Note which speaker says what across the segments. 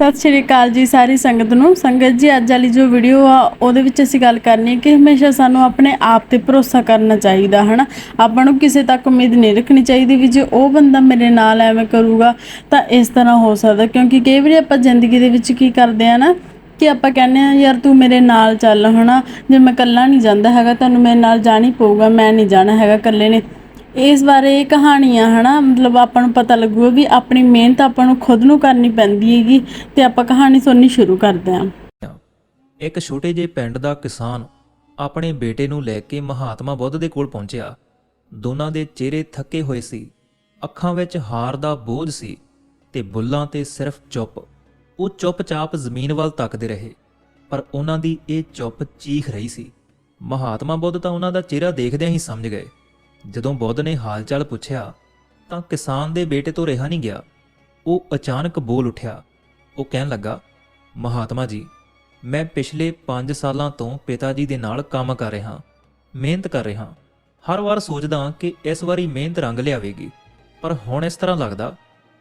Speaker 1: ਸਤਿ ਸ਼੍ਰੀ ਅਕਾਲ ਜੀ ਸਾਰੀ ਸੰਗਤ ਨੂੰ। ਸੰਗਤ ਜੀ, ਅੱਜ ਵਾਲੀ ਜੋ ਵੀਡੀਓ ਆ, ਉਹਦੇ ਵਿੱਚ ਅਸੀਂ ਗੱਲ ਕਰਨੀ ਕਿ ਹਮੇਸ਼ਾ ਸਾਨੂੰ ਆਪਣੇ ਆਪ ਤੇ ਭਰੋਸਾ ਕਰਨਾ ਚਾਹੀਦਾ, ਹਨਾ? ਆਪਾਂ ਨੂੰ ਕਿਸੇ ਤੱਕ ਉਮੀਦ ਨਹੀਂ ਰੱਖਣੀ ਚਾਹੀਦੀ ਵੀ ਜੇ ਉਹ ਬੰਦਾ ਮੇਰੇ ਨਾਲ ਐਵੇਂ ਕਰੂਗਾ, ਤਾਂ ਇਸ ਤਰ੍ਹਾਂ ਹੋ ਸਕਦਾ। ਕਿਉਂਕਿ ਕਈ ਵਾਰੀ ਆਪਾਂ ਜ਼ਿੰਦਗੀ ਦੇ ਵਿੱਚ ਕੀ ਕਰਦੇ ਆ ਨਾ, ਕਿ ਆਪਾਂ ਕਹਿੰਦੇ ਆ ਯਾਰ ਤੂੰ ਮੇਰੇ ਨਾਲ ਚੱਲ, ਹਨਾ? ਜੇ ਮੈਂ ਇਕੱਲਾ ਨਹੀਂ ਜਾਂਦਾ ਹੈਗਾ ਤੁਹਾਨੂੰ ਮੇਰੇ ਨਾਲ ਜਾਣਾ ਹੀ ਪਊਗਾ, ਮੈਂ ਨਹੀਂ ਜਾਣਾ ਹੈਗਾ, ਇਕੱਲੇ ਨੇ ਇਸ ਬਾਰੇ ਇਹ ਕਹਾਣੀ ਆ ਹਨਾ? ਮਤਲਬ ਆਪਾਂ ਨੂੰ ਪਤਾ ਲੱਗੂਗਾ ਵੀ ਆਪਣੀ ਮਿਹਨਤ ਆਪਾਂ ਨੂੰ ਖੁਦ ਨੂੰ ਕਰਨੀ ਪੈਂਦੀ ਹੈਗੀ ਤੇ ਆਪਾਂ ਕਹਾਣੀ ਸੁਣਨੀ ਸ਼ੁਰੂ ਕਰਦੇ ਹਾਂ
Speaker 2: ਇੱਕ ਛੋਟੇ ਜਿਹੇ ਪਿੰਡ ਦਾ ਕਿਸਾਨ ਆਪਣੇ ਬੇਟੇ ਨੂੰ ਲੈ ਕੇ ਮਹਾਤਮਾ ਬੁੱਧ ਦੇ ਕੋਲ ਪਹੁੰਚਿਆ। ਦੋਨਾਂ ਦੇ ਚਿਹਰੇ ਥੱਕੇ ਹੋਏ ਸੀ। ਅੱਖਾਂ ਵਿੱਚ ਹਾਰ ਦਾ ਬੋਝ ਸੀ ਤੇ ਬੁੱਲਾਂ ਤੇ ਸਿਰਫ ਚੁੱਪ। ਉਹ ਚੁੱਪਚਾਪ ਜ਼ਮੀਨ ਵੱਲ ਤੱਕਦੇ ਰਹੇ, ਪਰ ਉਹਨਾਂ ਦੀ ਇਹ ਚੁੱਪ ਚੀਖ ਰਹੀ ਸੀ। ਮਹਾਤਮਾ ਬੁੱਧ ਤਾਂ ਉਹਨਾਂ ਦਾ ਚਿਹਰਾ ਦੇਖਦਿਆਂ ਹੀ ਸਮਝ ਗਏ। ਜਦੋਂ ਬੁੱਧ ਨੇ ਹਾਲਚਾਲ ਪੁੱਛਿਆ, ਤਾਂ ਕਿਸਾਨ ਦੇ ਬੇਟੇ ਤੋਂ ਰਿਹਾ ਨਹੀਂ ਗਿਆ। ਉਹ ਅਚਾਨਕ ਬੋਲ ਉੱਠਿਆ। ਉਹ ਕਹਿਣ ਲੱਗਾ, ਮਹਾਤਮਾ ਜੀ, ਮੈਂ ਪਿਛਲੇ 5 ਸਾਲਾਂ ਤੋਂ ਪਿਤਾ ਜੀ ਦੇ ਨਾਲ ਕੰਮ ਕਰ ਰਿਹਾ, ਮਿਹਨਤ ਕਰ ਰਿਹਾ। ਹਰ ਵਾਰ ਸੋਚਦਾ ਕਿ ਇਸ ਵਾਰੀ ਮਿਹਨਤ ਰੰਗ ਲਿਆਵੇਗੀ। ਪਰ ਹੁਣ ਇਸ ਤਰ੍ਹਾਂ ਲੱਗਦਾ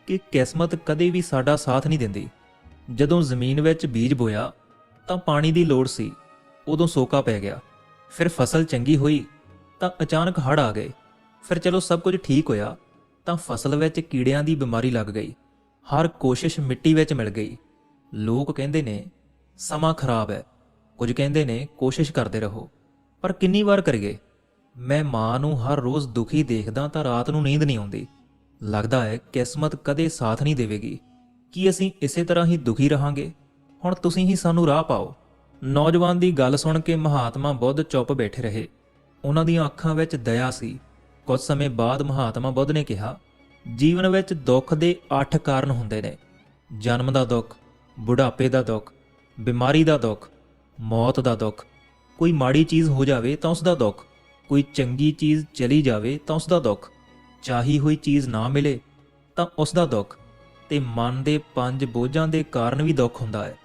Speaker 2: ਕਿ ਕਿਸਮਤ ਕਦੇ ਵੀ ਸਾਡਾ ਸਾਥ ਨਹੀਂ ਦਿੰਦੀ। ਜਦੋਂ ਜ਼ਮੀਨ ਵਿੱਚ ਬੀਜ ਬੋਇਆ, ਤਾਂ ਪਾਣੀ ਦੀ ਲੋੜ ਸੀ। ਉਦੋਂ ਸੋਕਾ ਪੈ ਗਿਆ। ਫਿਰ ਫਸਲ ਚੰਗੀ ਹੋਈ, ਤਾਂ ਅਚਾਨਕ ਹੜ੍ਹ ਆ ਗਏ। ਫਿਰ ਚਲੋ ਸਭ ਕੁਝ ਠੀਕ ਹੋਇਆ, ਤਾਂ ਫਸਲ ਵਿੱਚ ਕੀੜਿਆਂ ਦੀ ਬਿਮਾਰੀ ਲੱਗ ਗਈ। ਹਰ ਕੋਸ਼ਿਸ਼ ਮਿੱਟੀ ਵਿੱਚ ਮਿਲ ਗਈ। ਲੋਕ ਕਹਿੰਦੇ ਨੇ, ਸਮਾਂ ਖਰਾਬ ਹੈ। ਕੁਝ ਕਹਿੰਦੇ ਨੇ, ਕੋਸ਼ਿਸ਼ ਕਰਦੇ ਰਹੋ। ਪਰ ਕਿੰਨੀ ਵਾਰ ਕਰੀਏ? ਮੈਂ ਮਾਂ ਨੂੰ ਹਰ ਰੋਜ਼ ਦੁਖੀ ਦੇਖਦਾ ਤਾਂ ਰਾਤ ਨੂੰ ਨੀਂਦ ਨਹੀਂ ਆਉਂਦੀ। ਲੱਗਦਾ ਹੈ ਕਿਸਮਤ ਕਦੇ ਸਾਥ ਨਹੀਂ ਦੇਵੇਗੀ। ਕੀ ਅਸੀਂ ਇਸੇ ਤਰ੍ਹਾਂ ਹੀ ਦੁਖੀ ਰਹਾਂਗੇ? ਹੁਣ ਤੁਸੀਂ ਹੀ ਸਾਨੂੰ ਰਾਹ ਪਾਓ। ਨੌਜਵਾਨ ਦੀ ਗੱਲ ਸੁਣ ਕੇ ਮਹਾਤਮਾ ਬੁੱਧ ਚੁੱਪ ਬੈਠੇ ਰਹੇ। ਉਹਨਾਂ ਦੀਆਂ ਅੱਖਾਂ ਵਿੱਚ ਦਇਆ ਸੀ। ਕੁਝ ਸਮੇਂ ਬਾਅਦ ਮਹਾਤਮਾ ਬੁੱਧ ਨੇ ਕਿਹਾ, ਜੀਵਨ ਵਿੱਚ ਦੁੱਖ ਦੇ 8 ਕਾਰਨ ਹੁੰਦੇ ਨੇ। ਜਨਮ ਦਾ ਦੁੱਖ, ਬੁਢਾਪੇ ਦਾ ਦੁੱਖ, ਬਿਮਾਰੀ ਦਾ ਦੁੱਖ, ਮੌਤ ਦਾ ਦੁੱਖ। ਕੋਈ ਮਾੜੀ ਚੀਜ਼ ਹੋ ਜਾਵੇ ਤਾਂ ਉਸ ਦਾ ਦੁੱਖ, ਕੋਈ ਚੰਗੀ ਚੀਜ਼ ਚਲੀ ਜਾਵੇ ਤਾਂ ਉਸ ਦਾ ਦੁੱਖ। ਚਾਹੀ ਹੋਈ ਚੀਜ਼ ਨਾ ਮਿਲੇ ਤਾਂ ਉਸ ਦਾ ਦੁੱਖ। ਤੇ ਮਨ ਦੇ ਪੰਜ ਬੋਝਾਂ ਦੇ ਕਾਰਨ ਵੀ ਦੁੱਖ ਹੁੰਦਾ ਹੈ।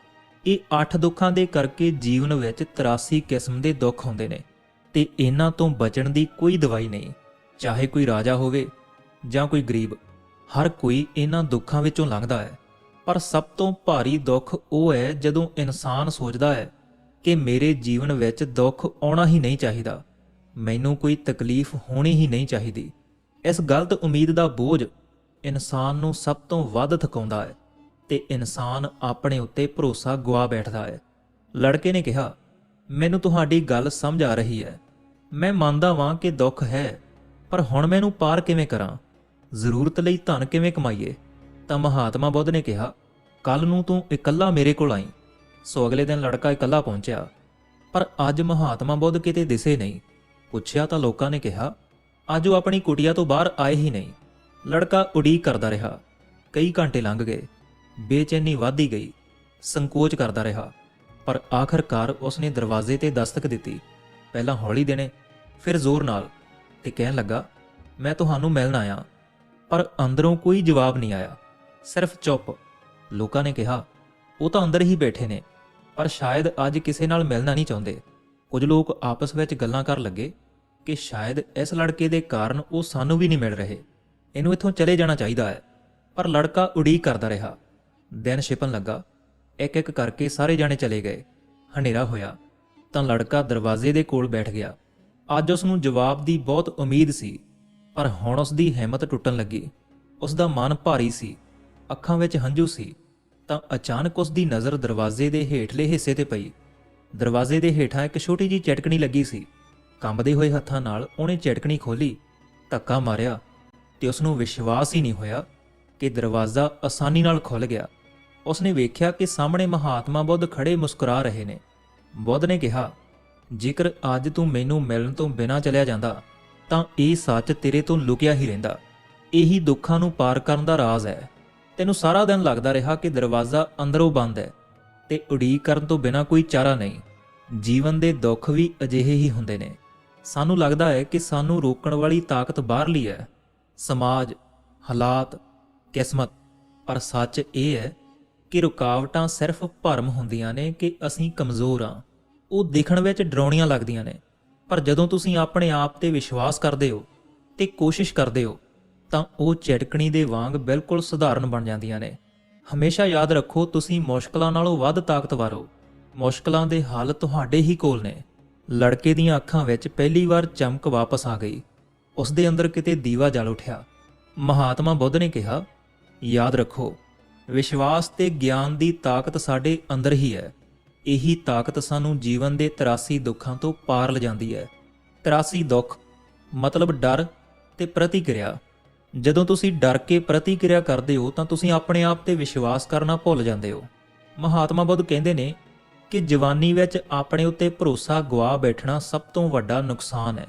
Speaker 2: ਇਹ 8 ਦੁੱਖਾਂ ਦੇ ਕਰਕੇ ਜੀਵਨ ਵਿੱਚ 83 ਕਿਸਮ ਦੇ ਦੁੱਖ ਹੁੰਦੇ ਨੇ। ਤੇ ਇਹਨਾਂ ਤੋਂ ਬਚਣ ਦੀ ਕੋਈ ਦਵਾਈ ਨਹੀਂ। ਚਾਹੇ ਕੋਈ ਰਾਜਾ ਹੋਵੇ ਜਾਂ ਕੋਈ ਗਰੀਬ, ਹਰ ਕੋਈ ਇਹਨਾਂ ਦੁੱਖਾਂ ਵਿੱਚੋਂ ਲੰਘਦਾ ਹੈ। ਪਰ ਸਭ ਤੋਂ ਭਾਰੀ ਦੁੱਖ ਉਹ ਹੈ ਜਦੋਂ ਇਨਸਾਨ ਸੋਚਦਾ ਹੈ ਕਿ ਮੇਰੇ ਜੀਵਨ ਵਿੱਚ ਦੁੱਖ ਆਉਣਾ ਹੀ ਨਹੀਂ ਚਾਹੀਦਾ। ਮੈਨੂੰ ਕੋਈ ਤਕਲੀਫ ਹੋਣੀ ਹੀ ਨਹੀਂ ਚਾਹੀਦੀ। ਇਸ ਗਲਤ ਉਮੀਦ ਦਾ ਬੋਝ ਇਨਸਾਨ ਨੂੰ ਸਭ ਤੋਂ ਵੱਧ ਥਕਾਉਂਦਾ ਹੈ ਤੇ ਇਨਸਾਨ ਆਪਣੇ ਉੱਤੇ ਭਰੋਸਾ ਗਵਾ ਬੈਠਦਾ ਹੈ। ਲੜਕੇ ਨੇ ਕਿਹਾ, ਮੈਨੂੰ ਤੁਹਾਡੀ ਗੱਲ ਸਮਝ ਆ ਰਹੀ ਹੈ। ਮੈਂ ਮੰਨਦਾ ਵਾਂ ਕਿ ਦੁੱਖ ਹੈ ਪਰ ਹੁਣ ਮੈਨੂੰ ਪਾਰ ਕਿਵੇਂ ਕਰਾਂ? ਜ਼ਰੂਰਤ ਲਈ ਧਨ ਕਿਵੇਂ ਕਮਾਈਏ? ਤਾਂ ਮਹਾਤਮਾ ਬੁੱਧ ਨੇ ਕਿਹਾ, ਕੱਲ ਨੂੰ ਤੂੰ ਇਕੱਲਾ ਮੇਰੇ ਕੋਲ ਆਈ। ਸੋ ਅਗਲੇ ਦਿਨ ਲੜਕਾ ਇਕੱਲਾ ਪਹੁੰਚਿਆ। ਪਰ ਅੱਜ ਮਹਾਤਮਾ ਬੁੱਧ ਕਿਤੇ ਦਿਸੇ ਨਹੀਂ। ਪੁੱਛਿਆ ਤਾਂ ਲੋਕਾਂ ਨੇ ਕਿਹਾ, ਅੱਜ ਉਹ ਆਪਣੀ ਕੁਟਿਆ ਤੋਂ ਬਾਹਰ ਆਏ ਹੀ ਨਹੀਂ। ਲੜਕਾ ਉਡੀਕ ਕਰਦਾ ਰਿਹਾ। ਕਈ ਘੰਟੇ ਲੰਘ ਗਏ। ਬੇਚੈਨੀ ਵਧਦੀ ਗਈ। ਸੰਕੋਚ ਕਰਦਾ ਰਿਹਾ। ਪਰ ਆਖਰਕਾਰ ਉਸਨੇ ਦਰਵਾਜ਼ੇ ਤੇ ਦਸਤਕ ਦਿੱਤੀ। ਪਹਿਲਾਂ ਹੌਲੀ ਦੇਣੇ, ਫਿਰ ਜ਼ੋਰ ਨਾਲ। ਤੇ ਕਹਿਣ ਲੱਗਾ, ਮੈਂ ਤੁਹਾਨੂੰ ਮਿਲਣ ਆਇਆ, ਪਰ ਅੰਦਰੋਂ ਕੋਈ ਜਵਾਬ ਨਹੀਂ ਆਇਆ। ਸਿਰਫ ਚੁੱਪ। ਲੋਕਾਂ ਨੇ ਕਿਹਾ, ਉਹ ਤਾਂ ਅੰਦਰ ਹੀ ਬੈਠੇ ਨੇ, ਪਰ ਸ਼ਾਇਦ ਅੱਜ ਕਿਸੇ ਨਾਲ ਮਿਲਣਾ ਨਹੀਂ ਚਾਹੁੰਦੇ। ਕੁਝ ਲੋਕ ਆਪਸ ਵਿੱਚ ਗੱਲਾਂ ਕਰਨ ਲੱਗੇ ਕਿ ਸ਼ਾਇਦ ਇਸ ਲੜਕੇ ਦੇ ਕਾਰਨ ਉਹ ਸਾਨੂੰ ਵੀ ਨਹੀਂ ਮਿਲ ਰਹੇ। ਇਹਨੂੰ ਇੱਥੋਂ ਚਲੇ ਜਾਣਾ ਚਾਹੀਦਾ ਹੈ, ਪਰ ਲੜਕਾ ਉਡੀਕ ਕਰਦਾ ਰਿਹਾ। ਦਿਨ ਛਿਪਣ ਲੱਗਾ ਇੱਕ ਇੱਕ ਕਰਕੇ ਸਾਰੇ ਜਾਣੇ ਚਲੇ ਗਏ। ਹਨੇਰਾ ਹੋਇਆ, ਤਾਂ ਲੜਕਾ ਦਰਵਾਜ਼ੇ ਦੇ ਕੋਲ ਬੈਠ ਗਿਆ। ਅੱਜ ਉਸ ਨੂੰ ਜਵਾਬ ਦੀ ਬਹੁਤ ਉਮੀਦ ਸੀ, ਪਰ ਹੁਣ ਉਸ ਦੀ ਹਿੰਮਤ ਟੁੱਟਣ ਲੱਗੀ। ਉਸ ਦਾ ਮਨ ਭਾਰੀ ਸੀ, ਅੱਖਾਂ ਵਿੱਚ ਹੰਝੂ ਸੀ, ਤਾਂ ਅਚਾਨਕ ਉਸ ਦੀ ਨਜ਼ਰ ਦਰਵਾਜ਼ੇ ਦੇ ਹੇਠਲੇ ਹਿੱਸੇ ਤੇ ਪਈ। ਦਰਵਾਜ਼ੇ ਦੇ ਹੇਠਾਂ ਇੱਕ ਛੋਟੀ ਜੀ ਚਟਕਣੀ ਲੱਗੀ ਸੀ। ਕੰਬਦੇ ਹੋਏ ਹੱਥਾਂ ਨਾਲ ਉਹਨੇ ਚਟਕਣੀ ਖੋਲੀ ਧੱਕਾ ਮਾਰਿਆ, ਤੇ ਉਸ ਨੂੰ ਵਿਸ਼ਵਾਸ ਹੀ ਨਹੀਂ ਹੋਇਆ ਕਿ ਦਰਵਾਜ਼ਾ ਆਸਾਨੀ ਨਾਲ ਖੁੱਲ ਗਿਆ। ਉਸਨੇ ਵੇਖਿਆ ਕਿ ਸਾਹਮਣੇ ਮਹਾਤਮਾ ਬੁੱਧ ਖੜੇ ਮੁਸਕਰਾ ਰਹੇ ਨੇ। ਬੁੱਧ ਨੇ ਕਿਹਾ ਜੇਕਰ ਅੱਜ ਤੂੰ ਮੈਨੂੰ ਮਿਲਣ ਤੋਂ ਬਿਨਾਂ ਚਲਿਆ ਜਾਂਦਾ, ਤਾਂ ਇਹ ਸੱਚ ਤੇਰੇ ਤੋਂ ਲੁਕਿਆ ਹੀ ਰਹਿੰਦਾ। ਇਹੀ ਦੁੱਖਾਂ ਨੂੰ ਪਾਰ ਕਰਨ ਦਾ ਰਾਜ਼ ਹੈ। ਤੈਨੂੰ ਸਾਰਾ ਦਿਨ ਲੱਗਦਾ ਰਿਹਾ ਕਿ ਦਰਵਾਜ਼ਾ ਅੰਦਰੋਂ ਬੰਦ ਹੈ ਤੇ ਉਡੀਕ ਕਰਨ ਤੋਂ ਬਿਨਾਂ ਕੋਈ ਚਾਰਾ ਨਹੀਂ। ਜੀਵਨ ਦੇ ਦੁੱਖ ਵੀ ਅਜਿਹੇ ਹੀ ਹੁੰਦੇ ਨੇ। ਸਾਨੂੰ ਲੱਗਦਾ ਹੈ ਕਿ ਸਾਨੂੰ ਰੋਕਣ ਵਾਲੀ ਤਾਕਤ ਬਾਹਰਲੀ ਹੈ। ਸਮਾਜ, ਹਾਲਾਤ, ਕਿਸਮਤ। ਪਰ ਸੱਚ ਇਹ ਹੈ ਕਿ ਰੁਕਾਵਟਾਂ ਸਿਰਫ ਭਰਮ ਹੁੰਦੀਆਂ ਨੇ ਕਿ ਅਸੀਂ ਕਮਜ਼ੋਰ ਹਾਂ। ਉਹ ਦੇਖਣ ਵਿੱਚ ਡਰਾਉਣੀਆਂ ਲੱਗਦੀਆਂ ਨੇ। ਪਰ ਜਦੋਂ ਤੁਸੀਂ ਆਪਣੇ ਆਪ ਤੇ ਵਿਸ਼ਵਾਸ ਕਰਦੇ ਹੋ ਤੇ ਕੋਸ਼ਿਸ਼ ਕਰਦੇ ਹੋ, ਤਾਂ ਉਹ ਚਟਕਣੀ ਦੇ ਵਾਂਗ ਬਿਲਕੁਲ ਸਧਾਰਨ ਬਣ ਜਾਂਦੀਆਂ ਨੇ। ਹਮੇਸ਼ਾ ਯਾਦ ਰੱਖੋ, ਤੁਸੀਂ ਮੁਸ਼ਕਲਾਂ ਨਾਲੋਂ ਵੱਧ ਤਾਕਤਵਰ ਹੋ। ਮੁਸ਼ਕਲਾਂ ਦੇ ਹੱਲ ਤੁਹਾਡੇ ਹੀ ਕੋਲ ਨੇ। ਲੜਕੇ ਦੀਆਂ ਅੱਖਾਂ ਵਿੱਚ ਪਹਿਲੀ ਵਾਰ ਚਮਕ ਵਾਪਸ ਆ ਗਈ। ਉਸ ਦੇ ਅੰਦਰ ਕਿਤੇ ਦੀਵਾ ਜਲ ਉੱਠਿਆ। ਮਹਾਤਮਾ ਬੁੱਧ ਨੇ ਕਿਹਾ, ਯਾਦ ਰੱਖੋ, ਵਿਸ਼ਵਾਸ ਤੇ ਗਿਆਨ ਦੀ ਤਾਕਤ ਸਾਡੇ ਅੰਦਰ ਹੀ ਹੈ। ਇਹੀ ਤਾਕਤ ਸਾਨੂੰ ਜੀਵਨ ਦੇ 83 ਦੁੱਖਾਂ ਤੋਂ ਪਾਰ ਲਿਜਾਂਦੀ ਹੈ। 83 ਦੁੱਖ ਮਤਲਬ ਡਰ ਤੇ ਪ੍ਰਤੀਕਿਰਿਆ। ਜਦੋਂ ਤੁਸੀਂ ਡਰ ਕੇ ਪ੍ਰਤੀਕਿਰਿਆ ਕਰਦੇ ਹੋ ਤਾਂ ਤੁਸੀਂ ਆਪਣੇ ਆਪ ਤੇ ਵਿਸ਼ਵਾਸ ਕਰਨਾ ਭੁੱਲ ਜਾਂਦੇ ਹੋ। ਮਹਾਤਮਾ ਬੁੱਧ ਕਹਿੰਦੇ ਨੇ ਕਿ ਜਵਾਨੀ ਵਿੱਚ ਆਪਣੇ ਉੱਤੇ ਭਰੋਸਾ ਗਵਾ ਬੈਠਣਾ ਸਭ ਤੋਂ ਵੱਡਾ ਨੁਕਸਾਨ ਹੈ,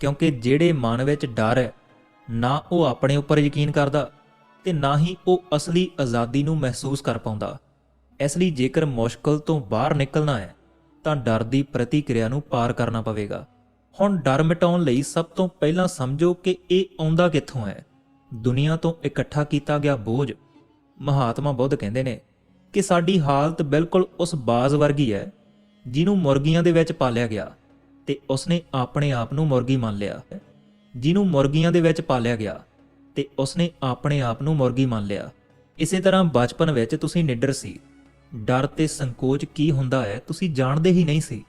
Speaker 2: ਕਿਉਂਕਿ ਜਿਹੜੇ ਮਨ ਵਿੱਚ ਡਰ ਹੈ, ਨਾ ਉਹ ਆਪਣੇ ਉੱਪਰ ਯਕੀਨ ਕਰਦਾ ਤੇ ਨਾ ਹੀ ਉਹ ਅਸਲੀ ਆਜ਼ਾਦੀ ਨੂੰ ਮਹਿਸੂਸ ਕਰ ਪਾਉਂਦਾ। ਇਸ ਲਈ ਜੇਕਰ ਮੁਸ਼ਕਲ ਤੋਂ ਬਾਹਰ ਨਿਕਲਣਾ ਹੈ, ਤਾਂ ਡਰ ਦੀ ਪ੍ਰਤੀਕਿਰਿਆ ਨੂੰ ਪਾਰ ਕਰਨਾ ਪਵੇਗਾ। ਹੁਣ ਡਰ ਮਿਟਾਉਣ ਲਈ ਸਭ ਤੋਂ ਪਹਿਲਾਂ ਸਮਝੋ ਕਿ ਇਹ ਆਉਂਦਾ ਕਿੱਥੋਂ ਹੈ। ਦੁਨੀਆ ਤੋਂ ਇਕੱਠਾ ਕੀਤਾ ਗਿਆ ਬੋਝ, ਮਹਾਤਮਾ ਬੁੱਧ ਕਹਿੰਦੇ ਨੇ ਕਿ ਸਾਡੀ ਹਾਲਤ ਬਿਲਕੁਲ ਉਸ ਬਾਜ਼ ਵਰਗੀ ਹੈ, ਜਿਹਨੂੰ ਮੁਰਗੀਆਂ ਦੇ ਵਿੱਚ ਪਾਲਿਆ ਗਿਆ ਤੇ ਉਸਨੇ ਆਪਣੇ ਆਪ ਨੂੰ ਮੁਰਗੀ ਮੰਨ ਲਿਆ। ਜਿਹਨੂੰ ਮੁਰਗੀਆਂ ਦੇ ਵਿੱਚ ਪਾਲਿਆ ਗਿਆ ਤੇ ਉਸਨੇ ਆਪਣੇ ਆਪ ਨੂੰ ਮੁਰਗੀ ਮੰਨ ਲਿਆ। ਇਸੇ ਤਰ੍ਹਾਂ ਬਚਪਨ ਵਿੱਚ ਤੁਸੀਂ ਨਿਡਰ ਸੀ। ਡਰ ਤੇ ਸੰਕੋਚ ਕੀ ਹੁੰਦਾ ਹੈ, ਤੁਸੀਂ ਜਾਣਦੇ ਹੀ ਨਹੀਂ ਸੀ।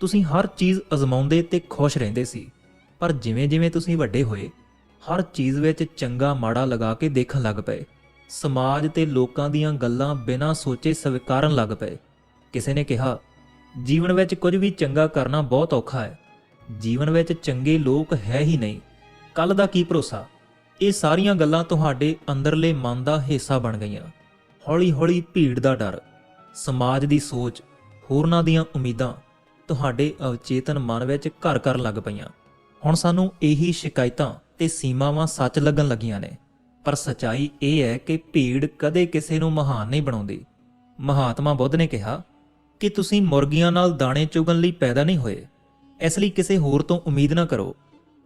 Speaker 2: ਤੁਸੀਂ ਹਰ ਚੀਜ਼ ਅਜ਼ਮਾਉਂਦੇ ਤੇ ਖੁਸ਼ ਰਹਿੰਦੇ ਸੀ। ਪਰ ਜਿਵੇਂ-ਜਿਵੇਂ ਤੁਸੀਂ ਵੱਡੇ ਹੋਏ, ਹਰ ਚੀਜ਼ ਵਿੱਚ ਚੰਗਾ ਮਾੜਾ ਲਗਾ ਕੇ ਦੇਖਣ ਲੱਗ ਪਏ। ਸਮਾਜ ਤੇ ਲੋਕਾਂ ਦੀਆਂ ਗੱਲਾਂ ਬਿਨਾਂ ਸੋਚੇ ਸਵੀਕਾਰਨ ਲੱਗ ਪਏ। ਕਿਸੇ ਨੇ ਕਿਹਾ, ਜੀਵਨ ਵਿੱਚ ਕੁਝ ਵੀ ਚੰਗਾ ਕਰਨਾ ਬਹੁਤ ਔਖਾ ਹੈ। ਜੀਵਨ ਵਿੱਚ ਚੰਗੇ ਲੋਕ ਹੈ ਹੀ ਨਹੀਂ। ਕੱਲ ਦਾ ਕੀ ਭਰੋਸਾ? ਇਹ ਸਾਰੀਆਂ ਗੱਲਾਂ ਤੁਹਾਡੇ ਅੰਦਰਲੇ ਮਨ ਦਾ ਹਿੱਸਾ ਬਣ ਗਈਆਂ। ਹੌਲੀ-ਹੌਲੀ ਭੀੜ ਦਾ ਡਰ। ਸਮਾਜ ਦੀ ਸੋਚ, ਹੋਰਨਾਂ ਦੀਆਂ ਉਮੀਦਾਂ ਤੁਹਾਡੇ ਅਵਚੇਤਨ ਮਨ ਵਿੱਚ ਘਰ ਕਰਨ ਲੱਗ ਪਈਆਂ। ਹੁਣ ਸਾਨੂੰ ਇਹੀ ਸ਼ਿਕਾਇਤਾਂ ਤੇ ਸੀਮਾਵਾਂ ਸੱਚ ਲੱਗਣ ਲੱਗੀਆਂ ਨੇ। ਪਰ ਸਚਾਈ ਇਹ ਹੈ ਕਿ ਭੀੜ ਕਦੇ ਕਿਸੇ ਨੂੰ ਮਹਾਨ ਨਹੀਂ ਬਣਾਉਂਦੀ। ਮਹਾਤਮਾ ਬੁੱਧ ਨੇ ਕਿਹਾ ਕਿ ਤੁਸੀਂ ਮੁਰਗੀਆਂ ਨਾਲ ਦਾਣੇ ਚੁਗਣ ਲਈ ਪੈਦਾ ਨਹੀਂ ਹੋਏ। ਇਸ ਲਈ ਕਿਸੇ ਹੋਰ ਤੋਂ ਉਮੀਦ ਨਾ ਕਰੋ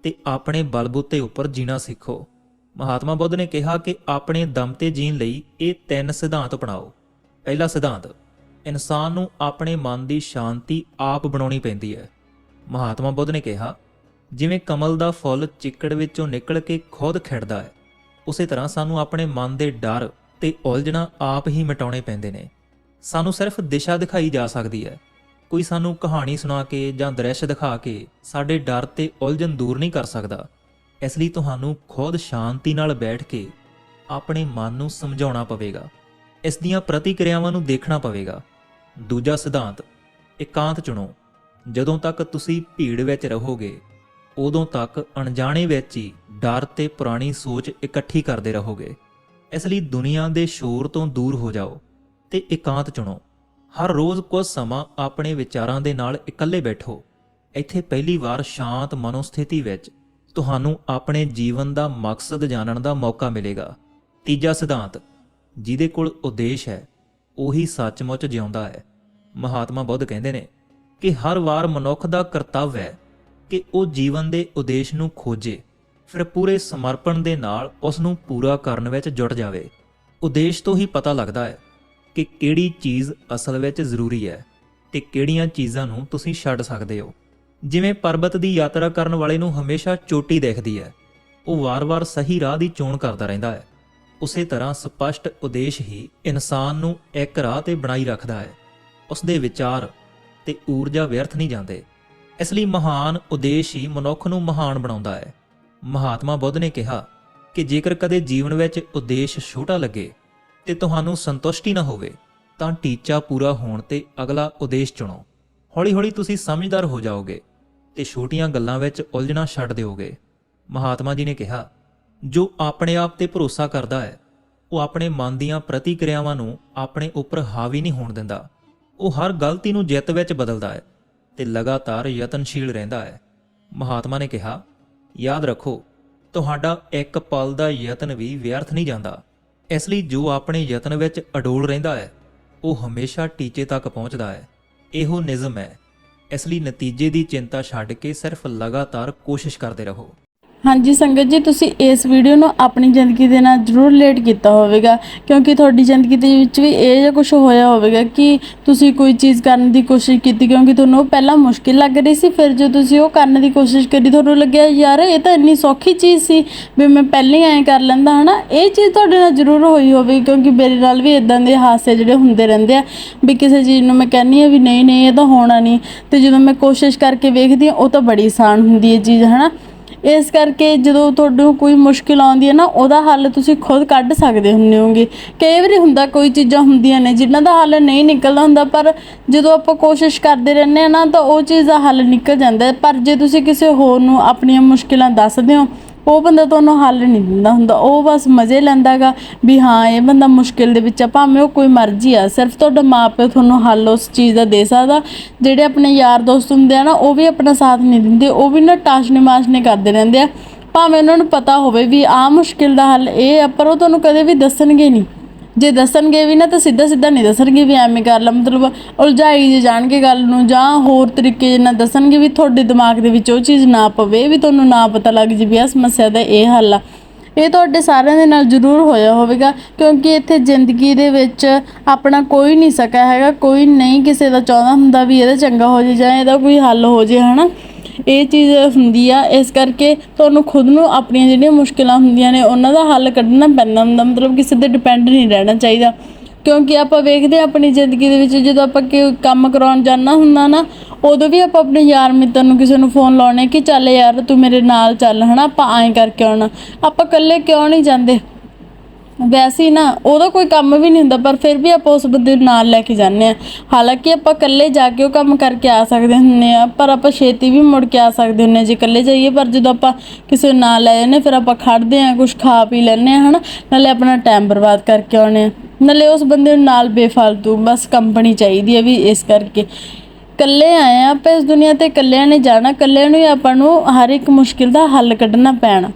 Speaker 2: ਤੇ ਆਪਣੇ ਬਲਬੂਤੇ ਉੱਪਰ ਜੀਣਾ ਸਿੱਖੋ। ਮਹਾਤਮਾ ਬੁੱਧ ਨੇ ਕਿਹਾ ਕਿ ਆਪਣੇ ਦਮ ਤੇ ਜੀਣ ਲਈ ਇਹ ਤਿੰਨ ਸਿਧਾਂਤ ਅਪਣਾਓ। ਪਹਿਲਾ ਸਿਧਾਂਤ, ਇਨਸਾਨ ਨੂੰ ਆਪਣੇ ਮਨ ਦੀ ਸ਼ਾਂਤੀ ਆਪ ਬਣਾਉਣੀ ਪੈਂਦੀ ਹੈ। ਮਹਾਤਮਾ ਬੁੱਧ ਨੇ ਕਿਹਾ, ਜਿਵੇਂ ਕਮਲ ਦਾ ਫੁੱਲ ਚਿੱਕੜ ਵਿੱਚੋਂ ਨਿਕਲ ਕੇ ਖੁਦ ਖਿੜਦਾ ਹੈ, ਉਸੇ ਤਰ੍ਹਾਂ ਸਾਨੂੰ ਆਪਣੇ ਮਨ ਦੇ ਡਰ ਤੇ ਉਲਝਣਾ ਆਪ ਹੀ ਮਿਟਾਉਣੇ ਪੈਂਦੇ ਨੇ। ਸਾਨੂੰ ਸਿਰਫ ਦਿਸ਼ਾ ਦਿਖਾਈ ਜਾ ਸਕਦੀ ਹੈ। ਕੋਈ ਸਾਨੂੰ ਕਹਾਣੀ ਸੁਣਾ ਕੇ ਜਾਂ ਦ੍ਰਿਸ਼ ਦਿਖਾ ਕੇ ਸਾਡੇ ਡਰ ਤੇ ਉਲਝਣ ਦੂਰ ਨਹੀਂ ਕਰ ਸਕਦਾ। ਇਸ ਲਈ ਤੁਹਾਨੂੰ ਖੁਦ ਸ਼ਾਂਤੀ ਨਾਲ ਬੈਠ ਕੇ ਆਪਣੇ ਮਨ ਨੂੰ ਸਮਝਾਉਣਾ ਪਵੇਗਾ। ਇਸ ਦੀਆਂ ਪ੍ਰਤੀਕਿਰਿਆਵਾਂ ਨੂੰ ਦੇਖਣਾ ਪਵੇਗਾ। ਦੂਜਾ ਸਿਧਾਂਤ, ਇਕਾਂਤ ਚੁਣੋ। ਜਦੋਂ ਤੱਕ ਤੁਸੀਂ ਭੀੜ ਵਿੱਚ ਰਹੋਗੇ, ਉਦੋਂ ਤੱਕ ਅਣਜਾਣੇ ਵਿੱਚ ਹੀ ਡਰ ਤੇ ਪੁਰਾਣੀ ਸੋਚ ਇਕੱਠੀ ਕਰਦੇ ਰਹੋਗੇ। ਇਸ ਲਈ ਦੁਨੀਆ ਦੇ ਸ਼ੋਰ ਤੋਂ ਦੂਰ ਹੋ ਜਾਓ ਤੇ ਇਕਾਂਤ ਚੁਣੋ। ਹਰ ਰੋਜ਼ ਕੁਝ ਸਮਾਂ ਆਪਣੇ ਵਿਚਾਰਾਂ ਦੇ ਨਾਲ ਇਕੱਲੇ ਬੈਠੋ। ਇੱਥੇ ਪਹਿਲੀ ਵਾਰ ਸ਼ਾਂਤ ਮਨੋਸਥਿਤੀ ਵਿੱਚ ਤੁਹਾਨੂੰ ਆਪਣੇ ਜੀਵਨ ਦਾ ਮਕਸਦ ਜਾਣਨ ਦਾ ਮੌਕਾ ਮਿਲੇਗਾ। ਤੀਜਾ ਸਿਧਾਂਤ ਜਿਹਦੇ ਕੋਲ ਉਦੇਸ਼ ਹੈ, ਉਹੀ ਸੱਚਮੁੱਚ ਜਿਉਂਦਾ ਹੈ। ਮਹਾਤਮਾ ਬੁੱਧ ਕਹਿੰਦੇ ਨੇ ਕਿ ਹਰ ਵਾਰ ਮਨੁੱਖ ਦਾ ਕਰਤੱਵ ਹੈ ਕਿ ਉਹ ਜੀਵਨ ਦੇ ਉਦੇਸ਼ ਨੂੰ ਖੋਜੇ, ਫਿਰ ਪੂਰੇ ਸਮਰਪਣ ਦੇ ਨਾਲ ਉਸ ਨੂੰ ਪੂਰਾ ਕਰਨ ਵਿੱਚ ਜੁਟ ਜਾਵੇ। ਉਦੇਸ਼ ਤੋਂ ਹੀ ਪਤਾ ਲੱਗਦਾ ਹੈ ਕਿ ਕਿਹੜੀ ਚੀਜ਼ ਅਸਲ ਵਿੱਚ ਜ਼ਰੂਰੀ ਹੈ ਤੇ ਕਿਹੜੀਆਂ ਚੀਜ਼ਾਂ ਨੂੰ ਤੁਸੀਂ ਛੱਡ ਸਕਦੇ ਹੋ। ਜਿਵੇਂ ਪਰਬਤ ਦੀ ਯਾਤਰਾ ਕਰਨ ਵਾਲੇ ਨੂੰ ਹਮੇਸ਼ਾ ਚੋਟੀ ਦਿਖਦੀ ਹੈ, ਉਹ ਵਾਰ-ਵਾਰ ਸਹੀ ਰਾਹ ਦੀ ਚੋਣ ਕਰਦਾ ਰਹਿੰਦਾ ਹੈ। ਉਸੇ ਤਰ੍ਹਾਂ ਸਪਸ਼ਟ ਉਦੇਸ਼ ਹੀ ਇਨਸਾਨ ਨੂੰ ਇੱਕ ਰਾਹ ਤੇ ਬਣਾਈ ਰੱਖਦਾ ਹੈ। ਉਸ ਦੇ ਵਿਚਾਰ ਤੇ ਊਰਜਾ ਵਿਅਰਥ ਨਹੀਂ ਜਾਂਦੇ। ਇਸ ਲਈ ਮਹਾਨ ਉਦੇਸ਼ ਹੀ ਮਨੁੱਖ ਨੂੰ ਮਹਾਨ ਬਣਾਉਂਦਾ ਹੈ। ਮਹਾਤਮਾ ਬੁੱਧ ਨੇ ਕਿਹਾ ਕਿ ਜੇਕਰ ਕਦੇ ਜੀਵਨ ਵਿੱਚ ਉਦੇਸ਼ ਛੋਟਾ ਲੱਗੇ ਤੇ ਤੁਹਾਨੂੰ ਸੰਤੁਸ਼ਟੀ ਨਾ ਹੋਵੇ, ਤਾਂ ਟੀਚਾ ਪੂਰਾ ਹੋਣ ਤੇ ਅਗਲਾ ਉਦੇਸ਼ ਚੁਣੋ। ਹੌਲੀ-ਹੌਲੀ ਤੁਸੀਂ ਸਮਝਦਾਰ ਹੋ ਜਾਓਗੇ ਤੇ ਛੋਟੀਆਂ ਗੱਲਾਂ ਵਿੱਚ ਉਲਝਣਾ ਛੱਡ ਦਿਓਗੇ। ਮਹਾਤਮਾ ਜੀ ਨੇ ਕਿਹਾ ਜੋ ਆਪਣੇ ਆਪ ਤੇ ਭਰੋਸਾ ਕਰਦਾ ਹੈ, ਉਹ ਆਪਣੇ ਮਨ ਦੀਆਂ ਪ੍ਰਤੀਕਿਰਿਆਵਾਂ ਨੂੰ ਆਪਣੇ ਉੱਪਰ ਹਾਵੀ ਨਹੀਂ ਹੋਣ ਦਿੰਦਾ। ਉਹ ਹਰ ਗਲਤੀ ਨੂੰ ਜਿੱਤ ਵਿੱਚ ਬਦਲਦਾ ਹੈ ਤੇ ਲਗਾਤਾਰ ਯਤਨਸ਼ੀਲ ਰਹਿੰਦਾ ਹੈ। ਮਹਾਤਮਾ ਨੇ ਕਿਹਾ, ਯਾਦ ਰੱਖੋ, ਤੁਹਾਡਾ ਇੱਕ ਪਲ ਦਾ ਯਤਨ ਵੀ ਵਿਅਰਥ ਨਹੀਂ ਜਾਂਦਾ। ਇਸ ਲਈ ਜੋ ਆਪਣੇ ਯਤਨ ਵਿੱਚ ਅਡੋਲ ਰਹਿੰਦਾ ਹੈ, ਉਹ ਹਮੇਸ਼ਾ ਟੀਚੇ ਤੱਕ ਪਹੁੰਚਦਾ ਹੈ। ਇਹੋ ਨਿਯਮ ਹੈ। ਇਸ ਲਈ ਨਤੀਜੇ ਦੀ ਚਿੰਤਾ ਛੱਡ ਕੇ ਸਿਰਫ ਲਗਾਤਾਰ ਕੋਸ਼ਿਸ਼ ਕਰਦੇ ਰਹੋ।
Speaker 1: ਹਾਂਜੀ ਸੰਗਤ ਜੀ, ਤੁਸੀਂ ਇਸ ਵੀਡੀਓ ਨੂੰ ਆਪਣੀ ਜ਼ਿੰਦਗੀ ਦੇ ਨਾਲ ਜ਼ਰੂਰ ਰਿਲੇਟ ਕੀਤਾ ਹੋਵੇਗਾ, ਕਿਉਂਕਿ ਤੁਹਾਡੀ ਜ਼ਿੰਦਗੀ ਦੇ ਵਿੱਚ ਵੀ ਇਹ ਜਿਹਾ ਕੁਝ ਹੋਇਆ ਹੋਵੇਗਾ ਕਿ ਤੁਸੀਂ ਕੋਈ ਚੀਜ਼ ਕਰਨ ਦੀ ਕੋਸ਼ਿਸ਼ ਕੀਤੀ, ਕਿਉਂਕਿ ਤੁਹਾਨੂੰ ਉਹ ਪਹਿਲਾਂ ਮੁਸ਼ਕਿਲ ਲੱਗ ਰਹੀ ਸੀ, ਫਿਰ ਜਦੋਂ ਤੁਸੀਂ ਉਹ ਕਰਨ ਦੀ ਕੋਸ਼ਿਸ਼ ਕਰੀ, ਤੁਹਾਨੂੰ ਲੱਗਿਆ, ਯਾਰ, ਇਹ ਤਾਂ ਇੰਨੀ ਸੌਖੀ ਚੀਜ਼ ਸੀ, ਵੀ ਮੈਂ ਪਹਿਲਾਂ ਹੀ ਐਂ ਕਰ ਲੈਂਦਾ ਹਨਾ? ਇਹ ਚੀਜ਼ ਤੁਹਾਡੇ ਨਾਲ ਜ਼ਰੂਰ ਹੋਈ ਹੋਵੇਗੀ ਕਿਉਂਕਿ ਮੇਰੇ ਨਾਲ ਵੀ ਇਦਾਂ ਦੇ ਹਾਦਸੇ ਜਿਹੜੇ ਹੁੰਦੇ ਰਹਿੰਦੇ ਆ, ਵੀ ਕਿਸੇ ਚੀਜ਼ ਨੂੰ ਮੈਂ ਕਹਿੰਨੀ ਆ ਵੀ ਨਹੀਂ ਨਹੀਂ, ਇਹ ਤਾਂ ਹੋਣਾ ਨਹੀਂ, ਤੇ ਜਦੋਂ ਮੈਂ ਕੋਸ਼ਿਸ਼ ਕਰਕੇ ਵੇਖਦੀ ਆ ਉਹ ਤਾਂ ਬੜੀ ਆਸਾਨ ਹੁੰਦੀ ਹੈ ਚੀਜ਼, ਹਨਾ? ਇਸ ਕਰਕੇ ਜਦੋਂ ਤੁਹਾਨੂੰ ਕੋਈ ਮੁਸ਼ਕਿਲ ਆਉਂਦੀ ਹੈ ਨਾ, ਉਹਦਾ ਹੱਲ ਤੁਸੀਂ ਖੁਦ ਕੱਢ ਸਕਦੇ ਹੁੰਦੇ ਹੋਗੇ ਕਈ ਵਾਰੀ ਹੁੰਦਾ ਕੋਈ ਚੀਜ਼ਾਂ ਹੁੰਦੀਆਂ ਨੇ, ਜਿਨ੍ਹਾਂ ਦਾ ਹੱਲ ਨਹੀਂ ਨਿਕਲਦਾ ਹੁੰਦਾ, ਪਰ ਜਦੋਂ ਆਪਾਂ ਕੋਸ਼ਿਸ਼ ਕਰਦੇ ਰਹਿੰਦੇ ਆ ਨਾ, ਤਾਂ ਉਹ ਚੀਜ਼ ਦਾ ਹੱਲ ਨਿਕਲ ਜਾਂਦਾ ਪਰ ਜੇ ਤੁਸੀਂ ਕਿਸੇ ਹੋਰ ਨੂੰ ਆਪਣੀਆਂ ਮੁਸ਼ਕਿਲਾਂ ਦੱਸਦੇ ਹੋ ਉਹ ਬੰਦਾ ਤੁਹਾਨੂੰ ਹੱਲ ਨਹੀਂ ਦਿੰਦਾ ਹੁੰਦਾ। ਉਹ ਬਸ ਮਜ਼ੇ ਲੈਂਦਾਗਾ ਵੀ ਹਾਂ, ਇਹ ਬੰਦਾ ਮੁਸ਼ਕਿਲ ਦੇ ਵਿੱਚ ਆ। ਭਾਵੇਂ ਉਹ ਕੋਈ ਮਰਜ਼ੀ ਆ, ਸਿਰਫ ਤੁਹਾਡਾ ਮਾਪੇ ਤੁਹਾਨੂੰ ਹੱਲ ਉਸ ਚੀਜ਼ ਦਾ ਦੇ ਸਕਦਾ। ਜਿਹੜੇ ਆਪਣੇ ਯਾਰ ਦੋਸਤ ਹੁੰਦੇ ਆ ਨਾ, ਉਹ ਵੀ ਆਪਣਾ ਸਾਥ ਨਹੀਂ ਦਿੰਦੇ। ਉਹ ਵੀ ਨਾ ਟਾਸ਼ਨੇ ਮਾਸ਼ਨੇ ਕਰਦੇ ਰਹਿੰਦੇ ਆ। ਭਾਵੇਂ ਉਹਨਾਂ ਨੂੰ ਪਤਾ ਹੋਵੇ ਵੀ ਆਹ ਮੁਸ਼ਕਿਲ ਦਾ ਹੱਲ ਇਹ ਆ, ਪਰ ਉਹ ਤੁਹਾਨੂੰ ਕਦੇ ਵੀ ਦੱਸਣਗੇ ਨਹੀਂ। ਜੇ ਦੱਸਣਗੇ ਵੀ ਨਾ ਤਾਂ ਸਿੱਧਾ ਸਿੱਧਾ ਨਹੀਂ ਦੱਸਣਗੇ ਵੀ ਐਵੇਂ ਕਰ ਲਾ, ਮਤਲਬ ਉਲਝਾਈ ਜੇ ਜਾਣਗੇ ਗੱਲ ਨੂੰ, ਜਾਂ ਹੋਰ ਤਰੀਕੇ ਨਾਲ ਦੱਸਣਗੇ ਵੀ ਤੁਹਾਡੇ ਦਿਮਾਗ ਦੇ ਵਿੱਚ ਉਹ ਚੀਜ਼ ਨਾ ਪਵੇ, ਵੀ ਤੁਹਾਨੂੰ ਨਾ ਪਤਾ ਲੱਗ ਜੇ ਵੀ ਆਹ ਸਮੱਸਿਆ ਦਾ ਇਹ ਹੱਲ ਆ। ਇਹ ਤੁਹਾਡੇ ਸਾਰਿਆਂ ਦੇ ਨਾਲ ਜ਼ਰੂਰ ਹੋਇਆ ਹੋਵੇਗਾ, ਕਿਉਂਕਿ ਇੱਥੇ ਜ਼ਿੰਦਗੀ ਦੇ ਵਿੱਚ ਆਪਣਾ ਕੋਈ ਨਹੀਂ ਸਕਾ ਹੈਗਾ, ਕੋਈ ਨਹੀਂ ਕਿਸੇ ਦਾ ਚਾਹੁੰਦਾ ਹੁੰਦਾ ਵੀ ਇਹਦਾ ਚੰਗਾ ਹੋ ਜੇ ਜਾਂ ਇਹਦਾ ਕੋਈ ਹੱਲ ਹੋ ਜੇ, ਹਨਾ? ਇਹ ਚੀਜ਼ ਹੁੰਦੀ ਆ, ਇਸ ਕਰਕੇ ਤੁਹਾਨੂੰ ਖੁਦ ਨੂੰ ਆਪਣੀਆਂ ਜਿਹੜੀਆਂ ਮੁਸ਼ਕਿਲਾਂ ਹੁੰਦੀਆਂ ਨੇ, ਉਹਨਾਂ ਦਾ ਹੱਲ ਕੱਢਣਾ ਪੈਂਦਾ ਹੁੰਦਾ, ਮਤਲਬ ਕਿਸੇ ਤੇ ਡਿਪੈਂਡ ਨਹੀਂ ਰਹਿਣਾ ਚਾਹੀਦਾ। ਕਿਉਂਕਿ ਆਪਾਂ ਵੇਖਦੇ ਹਾਂ ਆਪਣੀ ਜ਼ਿੰਦਗੀ ਦੇ ਵਿੱਚ, ਜਦੋਂ ਆਪਾਂ ਕੋਈ ਕੰਮ ਕਰਾਉਣ ਜਾਣਾ ਹੁੰਦਾ ਨਾ, ਉਦੋਂ ਵੀ ਆਪਾਂ ਆਪਣੇ ਯਾਰ ਮਿੱਤਰ ਨੂੰ ਕਿਸੇ ਨੂੰ ਫੋਨ ਲਾਉਣੇ ਕਿ ਚੱਲ ਯਾਰ ਤੂੰ ਮੇਰੇ ਨਾਲ ਚੱਲ, ਹਨਾ, ਆਪਾਂ ਐਂ ਕਰਕੇ ਆਉਣਾ। ਆਪਾਂ ਇਕੱਲੇ ਕਿਉਂ ਨਹੀਂ ਜਾਂਦੇ? ਵੈਸੇ ਹੀ ਨਾ, ਉਹਦਾ ਕੋਈ ਕੰਮ ਵੀ ਨਹੀਂ ਹੁੰਦਾ, ਪਰ ਫਿਰ ਵੀ ਆਪਾਂ ਉਸ ਬੰਦੇ ਨੂੰ ਨਾਲ ਲੈ ਕੇ ਜਾਂਦੇ ਆ ਹਾਲਾਂਕਿ ਆਪਾਂ ਇਕੱਲੇ ਜਾ ਕੇ ਉਹ ਕੰਮ ਕਰਕੇ ਆ ਸਕਦੇ ਹੁੰਦੇ ਆ ਪਰ ਆਪਾਂ ਛੇਤੀ ਵੀ ਮੁੜ ਕੇ ਆ ਸਕਦੇ ਹੁੰਦੇ ਆ ਜੇ ਇਕੱਲੇ ਜਾਈਏ, ਪਰ ਜਦੋਂ ਆਪਾਂ ਕਿਸੇ ਨੂੰ ਨਾਲ ਲੈ ਜਾਂਦੇ ਫਿਰ ਆਪਾਂ ਖੜਦੇ ਆ ਕੁਝ ਖਾ ਪੀ ਲੈਂਦੇ ਆ ਹਨਾ? ਨਾਲੇ ਆਪਣਾ ਟਾਈਮ ਬਰਬਾਦ ਕਰਕੇ ਆਉਣੇ ਆ ਨਾਲੇ ਉਸ ਬੰਦੇ ਨੂੰ ਨਾਲ ਬੇਫਾਲਤੂ ਬਸ ਕੰਪਨੀ ਚਾਹੀਦੀ ਹੈ ਵੀ ਇਸ ਕਰਕੇ। ਇਕੱਲੇ ਆਏ ਆ ਆਪਾਂ ਇਸ ਦੁਨੀਆ ਤੇ ਇਕੱਲਿਆਂ ਨੇ ਜਾਣਾ, ਇਕੱਲਿਆਂ ਨੂੰ ਆਪਾਂ ਨੂੰ ਹਰ ਇੱਕ ਮੁਸ਼ਕਿਲ ਦਾ ਹੱਲ ਕੱਢਣਾ ਪੈਣਾ।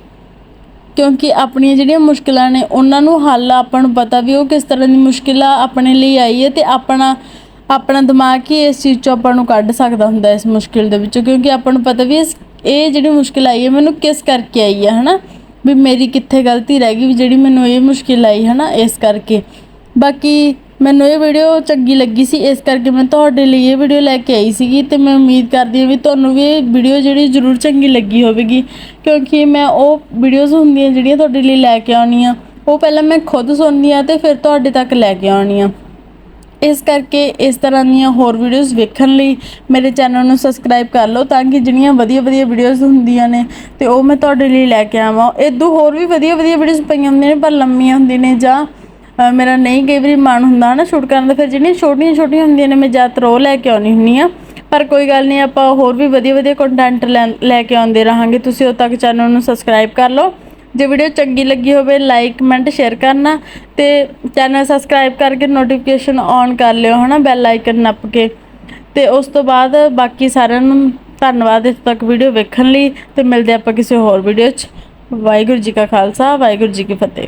Speaker 1: ਕਿਉਂਕਿ ਆਪਣੀਆਂ ਜਿਹੜੀਆਂ ਮੁਸ਼ਕਿਲਾਂ ਨੇ, ਉਹਨਾਂ ਨੂੰ ਹੱਲ ਆਪਾਂ ਨੂੰ ਪਤਾ ਵੀ ਉਹ ਕਿਸ ਤਰ੍ਹਾਂ ਦੀ ਮੁਸ਼ਕਿਲ ਆ ਆਪਣੇ ਲਈ ਆਈ ਹੈ ਤੇ ਆਪਣਾ ਆਪਣਾ ਦਿਮਾਗ ਹੀ ਇਸ ਚੀਜ਼ ਚੋਂ ਆਪਾਂ ਨੂੰ ਕੱਢ ਸਕਦਾ ਹੁੰਦਾ ਇਸ ਮੁਸ਼ਕਿਲ ਦੇ ਵਿੱਚੋਂ, ਕਿਉਂਕਿ ਆਪਾਂ ਨੂੰ ਪਤਾ ਵੀ ਇਸ, ਇਹ ਜਿਹੜੀ ਮੁਸ਼ਕਿਲ ਆਈ ਹੈ ਮੈਨੂੰ ਕਿਸ ਕਰਕੇ ਆਈ ਹੈ, ਹਨਾ? ਵੀ ਮੇਰੀ ਕਿੱਥੇ ਗਲਤੀ ਰਹਿ ਗਈ, ਵੀ ਜਿਹੜੀ ਮੈਨੂੰ ਇਹ ਮੁਸ਼ਕਿਲ ਆਈ, ਹਨਾ? ਇਸ ਕਰਕੇ। ਬਾਕੀ ਮੈਨੂੰ ਇਹ ਵੀਡੀਓ ਚੰਗੀ ਲੱਗੀ ਸੀ, ਇਸ ਕਰਕੇ ਮੈਂ ਤੁਹਾਡੇ ਲਈ ਇਹ ਵੀਡੀਓ ਲੈ ਕੇ ਆਈ ਸੀਗੀ ਤੇ ਮੈਂ ਉਮੀਦ ਕਰਦੀ ਹਾਂ ਵੀ ਤੁਹਾਨੂੰ ਵੀ ਇਹ ਵੀਡੀਓ ਜਿਹੜੀ ਜ਼ਰੂਰ ਚੰਗੀ ਲੱਗੀ ਹੋਵੇਗੀ, ਕਿਉਂਕਿ ਮੈਂ ਉਹ ਵੀਡੀਓਜ਼ ਹੁੰਦੀਆਂ ਜਿਹੜੀਆਂ ਤੁਹਾਡੇ ਲਈ ਲੈ ਕੇ ਆਉਣੀ ਆ, ਉਹ ਪਹਿਲਾਂ ਮੈਂ ਖੁਦ ਸੁਣਦੀ ਆ ਤੇ ਫਿਰ ਤੁਹਾਡੇ ਤੱਕ ਲੈ ਕੇ ਆਉਣੀ ਆ। ਇਸ ਕਰਕੇ ਇਸ ਤਰ੍ਹਾਂ ਦੀਆਂ ਹੋਰ ਵੀਡੀਓਜ਼ ਵੇਖਣ ਲਈ ਮੇਰੇ ਚੈਨਲ ਨੂੰ ਸਬਸਕ੍ਰਾਈਬ ਕਰ ਲਓ ਤਾਂ ਕਿ ਜਿਹੜੀਆਂ ਵਧੀਆ ਵਧੀਆ ਵੀਡੀਓਜ਼ ਹੁੰਦੀਆਂ ਨੇ ਤੇ ਉਹ ਮੈਂ ਤੁਹਾਡੇ ਲਈ ਲੈ ਕੇ ਆਵਾਂ। ਇਦੋਂ ਹੋਰ ਵੀ ਵਧੀਆ ਵਧੀਆ ਵੀਡੀਓਜ਼ ਪਈਆਂ ਹੁੰਦੀਆਂ ਨੇ, ਪਰ ਲੰਮੀਆਂ ਹੁੰਦੀਆਂ ਨੇ ਜਾਂ ਮੇਰਾ ਨਹੀਂ ਕਈ ਵਾਰੀ ਮਨ ਹੁੰਦਾ ਨਾ ਸ਼ੂਟ ਕਰਨ ਦਾ, ਫਿਰ ਜਿਹੜੀਆਂ ਛੋਟੀਆਂ ਛੋਟੀਆਂ ਹੁੰਦੀਆਂ ਨੇ ਮੈਂ ਜ਼ਿਆਦਾਤਰ ਉਹ ਲੈ ਕੇ ਆਉਣੀ ਹੁੰਨੀ ਆ ਪਰ ਕੋਈ ਗੱਲ ਨਹੀਂ, ਆਪਾਂ ਹੋਰ ਵੀ ਵਧੀਆ ਵਧੀਆ ਕੰਟੈਂਟ ਲੈ ਕੇ ਆਉਂਦੇ ਰਹਾਂਗੇ। ਤੁਸੀਂ ਉਦੋਂ ਤੱਕ ਚੈਨਲ ਨੂੰ ਸਬਸਕ੍ਰਾਈਬ ਕਰ ਲਓ। ਜੇ ਵੀਡੀਓ ਚੰਗੀ ਲੱਗੀ ਹੋਵੇ ਲਾਈਕ ਕਮੈਂਟ ਸ਼ੇਅਰ ਕਰਨਾ ਤੇ ਚੈਨਲ ਸਬਸਕ੍ਰਾਈਬ ਕਰਕੇ ਨੋਟੀਫਿਕੇਸ਼ਨ ਔਨ ਕਰ ਲਿਓ, ਹਨਾ ਬੈਲ ਆਈਕਨ ਨੱਪ ਕੇ। ਤੇ ਉਸ ਤੋਂ ਬਾਅਦ ਬਾਕੀ ਸਾਰਿਆਂ ਨੂੰ ਧੰਨਵਾਦ ਇਸ ਤੱਕ ਵੀਡੀਓ ਵੇਖਣ ਲਈ। ਤੇ ਮਿਲਦੇ ਆਪਾਂ ਕਿਸੇ ਹੋਰ ਵੀਡੀਓ 'ਚ। ਵਾਹਿਗੁਰੂ ਜੀ ਕਾ ਖਾਲਸਾ, ਵਾਹਿਗੁਰੂ ਜੀ ਕੀ ਫਤਿਹ।